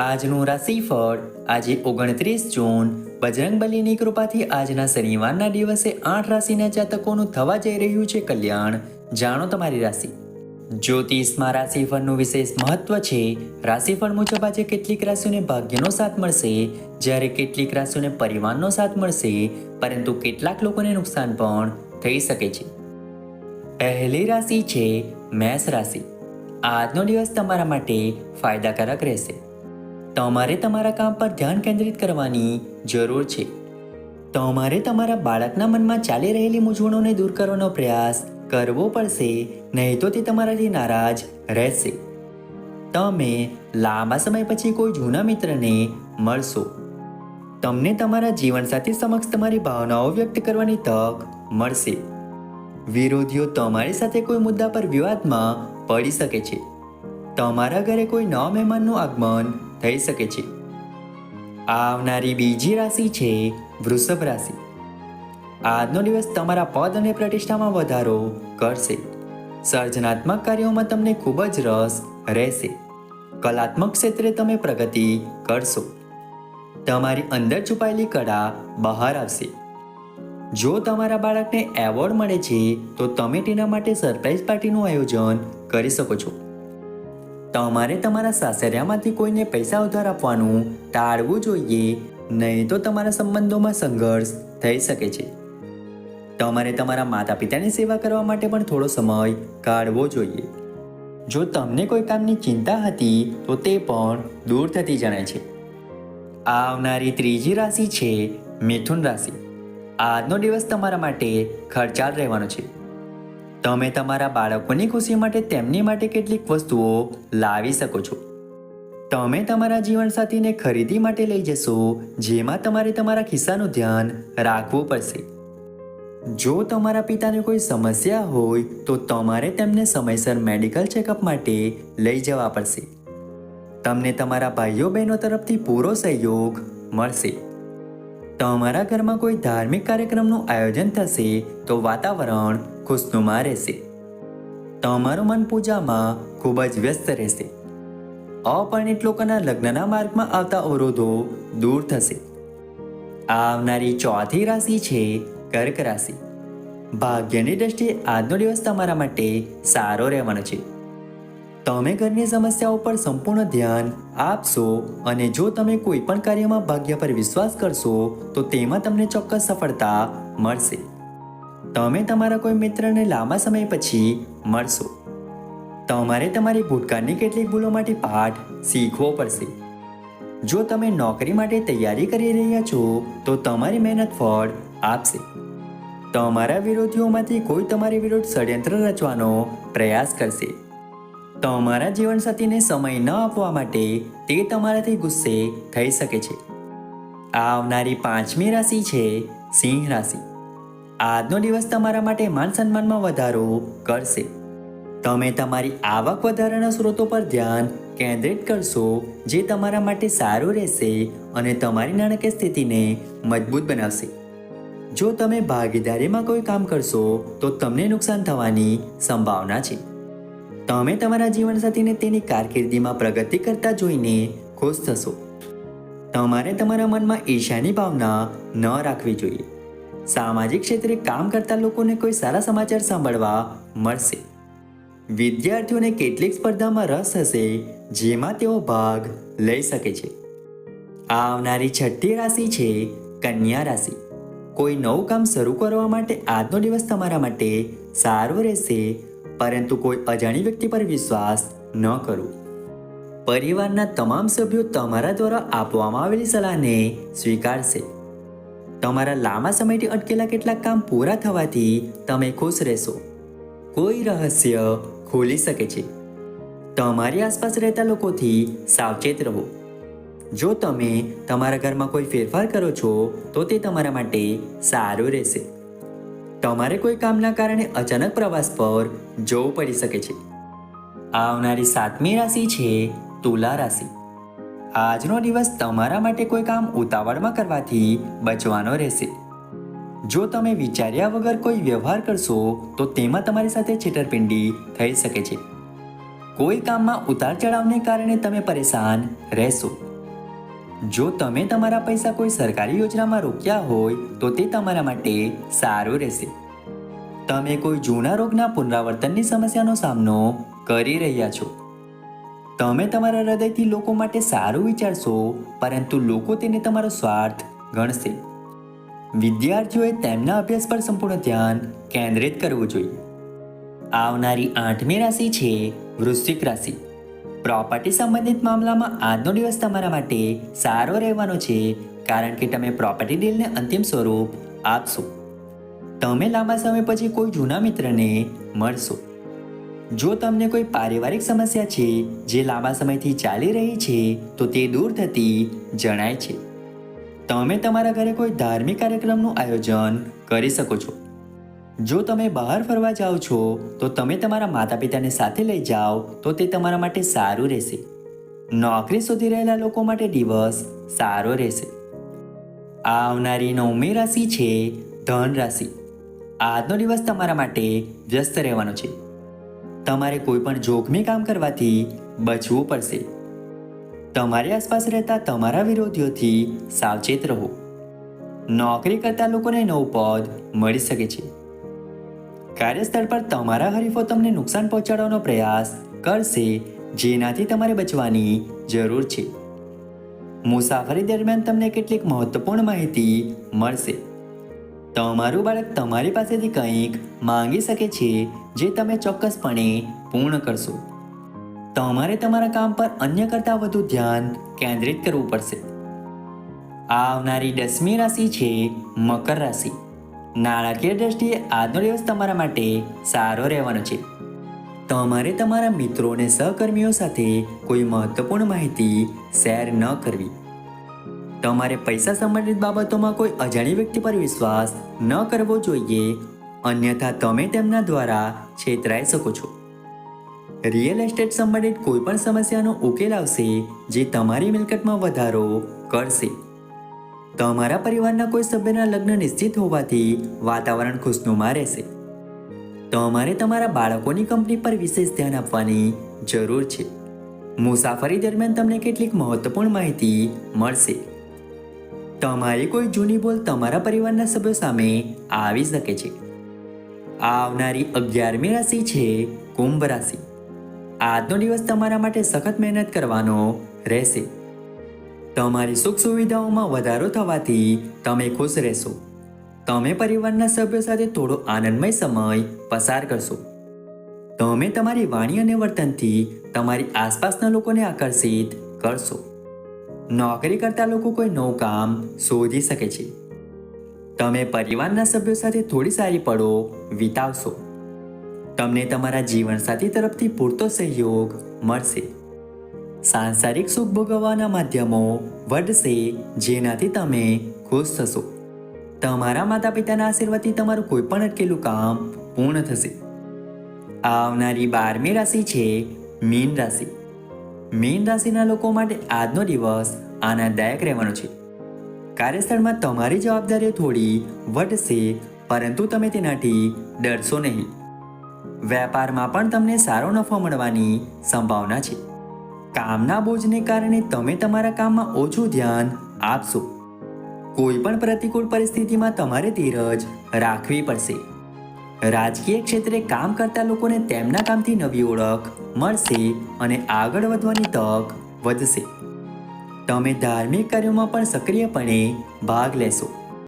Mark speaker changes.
Speaker 1: આજનું રાશિફળ આજે ઓગણત્રીસ જૂન. બજરંગબલીની કૃપાથી આજના શનિવારના દિવસે આઠ રાશિના જાતકોનું થવા જઈ રહ્યું છે કલ્યાણ. જાણો તમારી રાશિ. જ્યોતિષમાં રાશિફળનું વિશેષ મહત્વ છે. રાશિફળ મુજબ આજે કેટલીક રાશિઓને ભાગ્યનો સાથ મળશે. જ્યારે કેટલીક રાશિઓને પરિવારનો સાથ મળશે. પરંતુ કેટલાક લોકોને નુકસાન પણ થઈ શકે છે. પહેલી રાશિ છે મેષ રાશિ. આજનો દિવસ તમારા માટે ફાયદાકારક રહેશે. તમારે તમારા કામ પર ધ્યાન કેન્દ્રિત કરવાની જરૂર છે. તમારે તમારા બાળકના મનમાં ચાલી રહેલી મૂંઝવણોને દૂર કરવાનો પ્રયાસ કરવો પડશે, નહીં તો તે તમારાથી નારાજ રહેશે. તમે લાંબા સમય પછી કોઈ જૂના મિત્રને મળશો. તમને તમારા જીવનસાથી સમક્ષ તમારી ભાવનાઓ વ્યક્ત કરવાની તક મળશે. વિરોધીઓ તમારી સાથે કોઈ મુદ્દા પર વિવાદમાં પડી શકે છે. તમારા ઘરે કોઈ નવા મહેમાનનું આગમન થઈ શકે છે. આવનારી બીજી રાશિ છે વૃષભ રાશિ. આજનો દિવસ તમારા પદ અને પ્રતિષ્ઠામાં વધારો કરશે. સર્જનાત્મક કાર્યોમાં તમને ખૂબ જ રસ રહેશે. કલાત્મક ક્ષેત્રે તમે પ્રગતિ કરશો. તમારી અંદર છુપાયેલી કળા બહાર આવશે. જો તમારા બાળકને એવોર્ડ મળે છે, તો તમે તેના માટે સરપ્રાઈઝ પાર્ટીનું આયોજન કરી શકો છો. તમારે તમારા સાસરિયામાંથી કોઈને પૈસા ઉધાર આપવાનું ટાળવું જોઈએ, નહીં તો તમારા સંબંધોમાં સંઘર્ષ થઈ શકે છે. તમારે તમારા માતા પિતાની સેવા કરવા માટે પણ થોડો સમય કાઢવો જોઈએ. જો તમને કોઈ કામની ચિંતા હતી, તો તે પણ દૂર થતી જણાય છે. આવનારી ત્રીજી રાશિ છે મિથુન રાશિ. આજનો દિવસ તમારા માટે ખર્ચાળ રહેવાનો છે. તમે તમારા બાળકોની ખુશી માટે તેમની માટે કેટલીક વસ્તુઓ લાવી શકો છો. તમે તમારા જીવનસાથીને ખરીદી માટે લઈ જશો, જેમાં તમારે તમારા ખિસ્સાનું ધ્યાન રાખવું પડશે. જો તમારા પિતાને કોઈ સમસ્યા હોય, તો તમારે તેમને સમયસર મેડિકલ ચેકઅપ માટે લઈ જવા પડશે. તમને તમારા ભાઈઓ બહેનો તરફથી પૂરો સહયોગ મળશે. તમારા ઘરમાં કોઈ ધાર્મિક કાર્યક્રમનું આયોજન થશે તો વાતાવરણ ખુશનુમા રહેશે. તમારું મન પૂજામાં ખૂબ જ વ્યસ્ત રહેશે. અપરિણિત લોકોના લગ્નના માર્ગમાં આવતા અવરોધો દૂર થશે. આવનારી ચોથી રાશિ છે કર્ક રાશિ. ભાગ્યની દ્રષ્ટિએ આજનો દિવસ તમારા માટે સારો રહેવાનો છે. તમે ઘરની સમસ્યાઓ પર સંપૂર્ણ ધ્યાન આપશો અને જો તમે કોઈ પણ કાર્યમાં ભાગ્ય પર વિશ્વાસ કરશો, તો તેમાં તમને ચોક્કસ સફળતા મળશે. તમે તમારા કોઈ મિત્રને લાંબા સમય પછી મળશો. તમારે તમારી ભૂતકાળની કેટલીક ભૂલો માટે પાઠ શીખવો પડશે. જો તમે નોકરી માટે તૈયારી કરી રહ્યા છો, તો તમારી મહેનત ફળ આપશે. તમારા વિરોધીઓમાંથી કોઈ તમારી વિરુદ્ધ ષડયંત્ર રચવાનો પ્રયાસ કરશે. તમારા જીવનસાથીને સમય ન આપવા માટે તે તમારાથી ગુસ્સે થઈ શકે છે. આવનારી પાંચમી રાશિ છે સિંહ રાશિ. આજનો દિવસ તમારા માટે માન સન્માનમાં વધારો કરશે. તમે તમારી આવક વધારાના સ્ત્રોતો પર ધ્યાન કેન્દ્રિત કરશો, જે તમારા માટે સારું રહેશે અને તમારી નાણાકીય સ્થિતિને મજબૂત બનાવશે. જો તમે ભાગીદારીમાં કોઈ કામ કરશો, તો તમને નુકસાન થવાની સંભાવના છે. તમે તમારા જીવનસાથીને તેની કારકિર્દીમાં પ્રગતિ કરતા જોઈને ખુશ થશો. તમારે તમારા મનમાં ઈર્ષ્યાની ભાવના ન રાખવી જોઈએ. સામાજિક ક્ષેત્રે કામ કરતા લોકોને કોઈ સારા સમાચાર સાંભળવા મળશે. વિદ્યાર્થીઓને કેટલીક સ્પર્ધામાં રસ હશે, જેમાં તેઓ ભાગ લઈ શકે છે. આવનારી છઠ્ઠી રાશિ છે કન્યા રાશિ. કોઈ નવું કામ શરૂ કરવા માટે આજનો દિવસ તમારા માટે સારો રહેશે પરંતુ કોઈ અજાણી વ્યક્તિ પર વિશ્વાસ ન કરો. પરિવારના તમામ સભ્યો તમારા દ્વારા આપવામાં આવેલી સલાહને સ્વીકારશે. તમારા લાંબા સમયથી અટકેલા કેટલાક કામ પૂરા થવાથી તમે ખુશ રહેશો. કોઈ રહસ્ય ખોલી શકે છે. તમારી આસપાસ રહેતા લોકોથી સાવચેત રહો. જો તમે તમારા ઘરમાં કોઈ ફેરફાર કરો છો, તો તે તમારા માટે સારું રહેશે. તમારે કોઈ કામના કારણે અચાનક પ્રવાસ પર જવું પડી શકે છે? આવનારી સાતમી રાશિ છે તુલા રાશિ. આજનો દિવસ તમારા માટે કોઈ કામ ઉતાવળમાં કરવાથી બચવાનો રહેશે. જો તમે વિચાર્યા વગર કોઈ વ્યવહાર કરશો, તો તેમાં તમારી સાથે છેતરપિંડી થઈ શકે છે. કોઈ કામમાં ઉતાર ચઢાવને કારણે તમે પરેશાન રહેશો. જો તમે તમારા પૈસા કોઈ સરકારી યોજનામાં રોક્યા હોય, તો તે તમારા માટે સારું રહેશે. તમે કોઈ જૂના રોગના પુનરાવર્તનની સમસ્યાનો સામનો કરી રહ્યા છો. તમે તમારા હૃદયથી લોકો માટે સારું વિચારશો, પરંતુ લોકો તેને તમારો સ્વાર્થ ગણશે. વિદ્યાર્થીઓએ તેમના અભ્યાસ પર સંપૂર્ણ ધ્યાન કેન્દ્રિત કરવું જોઈએ. આવનારી આઠમી રાશિ છે વૃશ્ચિક રાશિ. પ્રોપર્ટી સંબંધિત મામલામાં આજનો દિવસ તમારા માટે સારો રહેવાનો છે, કારણ કે તમે પ્રોપર્ટી ડીલને અંતિમ સ્વરૂપ આપશો. તમે લાંબા સમય પછી કોઈ જૂના મિત્રને મળશો. જો તમને કોઈ પારિવારિક સમસ્યા છે, જે લાંબા સમયથી ચાલી રહી છે, તો તે દૂર થતી જણાય છે. તમે તમારા ઘરે કોઈ ધાર્મિક કાર્યક્રમનું આયોજન કરી શકો છો. જો તમે બહાર ફરવા જાઓ છો, તો તમે તમારા માતા પિતાને સાથે લઈ જાઓ, તો તે તમારા માટે સારું રહેશે. નોકરી શોધી રહેલા લોકો માટે દિવસ સારો રહેશે. આવનારી નવમી રાશિ છે ધન રાશિ. આજનો દિવસ તમારા માટે વ્યસ્ત રહેવાનો છે. તમારે કોઈ પણ જોખમી કામ કરવાથી બચવું પડશે. તમારી આસપાસ રહેતા તમારા વિરોધીઓથી સાવચેત રહો. નોકરી કરતા લોકોને નવું પદ મળી શકે છે. કાર્યસ્થળ પર તમારા હરીફો તમને નુકસાન પહોંચાડવાનો પ્રયાસ કરશે, જેનાથી તમારે બચવાની જરૂર છે. મુસાફરી દરમિયાન તમને કેટલીક મહત્વપૂર્ણ માહિતી મળશે. તમારું બાળક તમારી પાસેથી કંઈક માંગી શકે છે, જે તમે ચોક્કસપણે પૂર્ણ કરશો. તમારે તમારા કામ પર અન્ય કરતાં વધુ ધ્યાન કેન્દ્રિત કરવું પડશે. આવનારી દસમી રાશિ છે મકર રાશિ. નાણાકીય દ્રષ્ટિએ આજનો દિવસ તમારા માટે સારો રહેવાનો છે. તમારે તમારા મિત્રો અને સહકર્મીઓ સાથે કોઈ મહત્વપૂર્ણ માહિતી શેર ન કરવી. તમારે પૈસા સંબંધિત બાબતોમાં કોઈ અજાણી વ્યક્તિ પર વિશ્વાસ ન કરવો જોઈએ, અન્યથા તમે તેમના દ્વારા છેતરાઈ શકો છો. રિયલ એસ્ટેટ સંબંધિત કોઈપણ સમસ્યાનો ઉકેલ આવશે જે તમારી મિલકતમાં વધારો કરશે. તમારા પરિવારના કોઈ સભ્યના લગ્ન નિશ્ચિત હોવાથી વાતાવરણ ખુશનુમા રહેશે. તમારે તમારા બાળકોની કંપની પર વિશેષ ધ્યાન આપવાની જરૂર છે. મુસાફરી દરમિયાન તમને કેટલીક મહત્વપૂર્ણ માહિતી મળશે. તમારી કોઈ જૂની બોલ તમારા પરિવારના સભ્યો સામે આવી શકે છે. આવનારી અગિયારમી રાશિ છે કુંભ રાશિ. આજનો દિવસ તમારા માટે સખત મહેનત કરવાનો રહેશે. તમારી સુખ સુવિધાઓમાં વધારો થવાથી તમે ખુશ રહેશો. તમે પરિવારના સભ્યો સાથે થોડો આનંદમય સમય પસાર કરશો. તમે તમારી વાણી અને વર્તનથી તમારી આસપાસના લોકોને આકર્ષિત કરશો. નોકરી કરતા લોકો કોઈ નવું કામ શોધી શકે છે. તમે પરિવારના સભ્યો સાથે થોડી સારી પળો વિતાવશો. તમને તમારા જીવનસાથી તરફથી પૂરતો સહયોગ મળશે. સાંસારિક સુખ ભોગવવાના માધ્યમો વધશે જેનાથી તમે ખુશ થશો. તમારા માતા પિતાના આશીર્વાદથી તમારું કોઈ પણ અટકેલું કામ પૂર્ણ થશે. આવનારી બારમી રાશિ છે મીન રાશિ. મીન રાશિના લોકો માટે આજનો દિવસ આનંદદાયક રહેવાનો છે. કાર્યસ્થળમાં તમારી જવાબદારીઓ થોડી વધશે, પરંતુ તમે તેનાથી ડરશો નહીં. વેપારમાં પણ તમને સારો નફો મળવાની સંભાવના છે. કામના બોજને કારણે તમે તમારા કામમાં ઓછું ધ્યાન આપશો. કોઈ પણ પ્રતિકૂળ પરિસ્થિતિમાં તમારે ધીરજ રાખવી પડશે. રાજકીય ક્ષેત્રે કામ કરતા લોકોને તેમના કામથી નવી ઓળખ મળશે અને આગળ વધવાની તક વધશે. તમે ધાર્મિક કાર્યોમાં પણ સક્રિયપણે ભાગ લેશો.